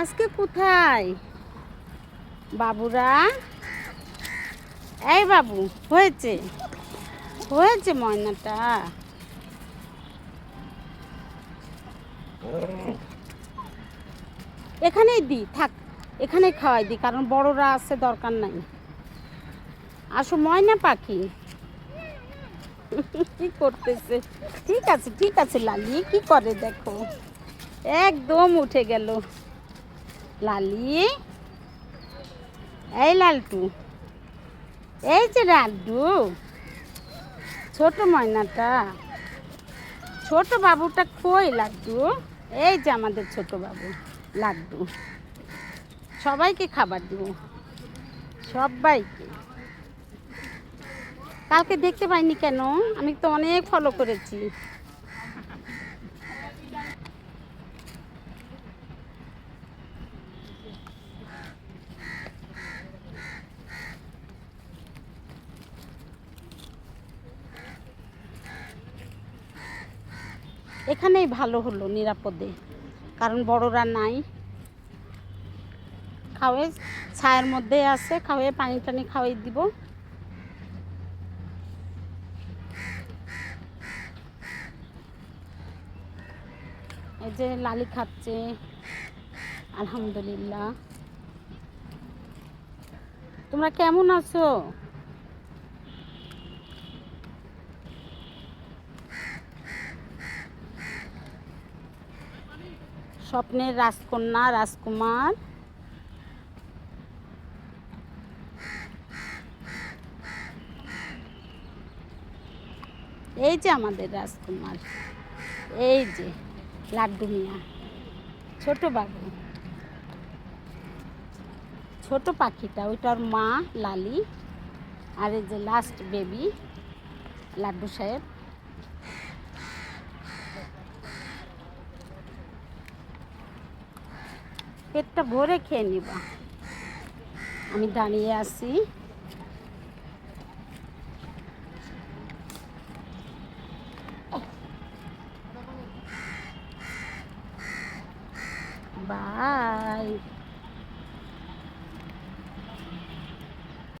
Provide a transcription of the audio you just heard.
আজকে কোথায়? বাবুরা? এই বাবু, হয়েছে। হয়েছে ময়নাটা। এখানেই দি, থাক, এখানেই খাওয়াই দি, কারণ বড়রা আছে, দরকার নাই। আসো, ময়না পাখি। কি করতেছে? ঠিক আছে ঠিক আছে লালি কি করে দেখো? একদম উঠে গেল। লালি? এই লালটু। এই যে লাড্ডু ছোট ময়নাটা। ছোট বাবুটা কই লাড্ডু? এই যে আমাদের ছোট বাবু, লাড্ডু। সবাইকে খাবার দিব। সবাইকে। কালকে দেখতে পাইনি কেন? আমি তো অনেক ফলো করেছি। এখানেই ভালো হলো নিরাপদে, কারণ বড়রা নাই। খাওয়ে ছায়ের মধ্যে আছে, খাওয়ে পানি টানি খাওয়াই দিব। এই যে লালি খাচ্ছে, আলহামদুলিল্লাহ। তোমরা কেমন আছো? স্বপ্নের রাজকন্যা, রাজকুমার। এই যে আমাদের রাজকুমার, এই যে লাড্ডু মিয়া, ছোট বাবু। ছোট পাখিটা, ওইটার মা লালি, আর এই যে লাস্ট বেবি লাড্ডু সাহেব। পেটটা ভরে খেয়ে নিবা। আমি দাঁড়িয়ে আছি। বাই।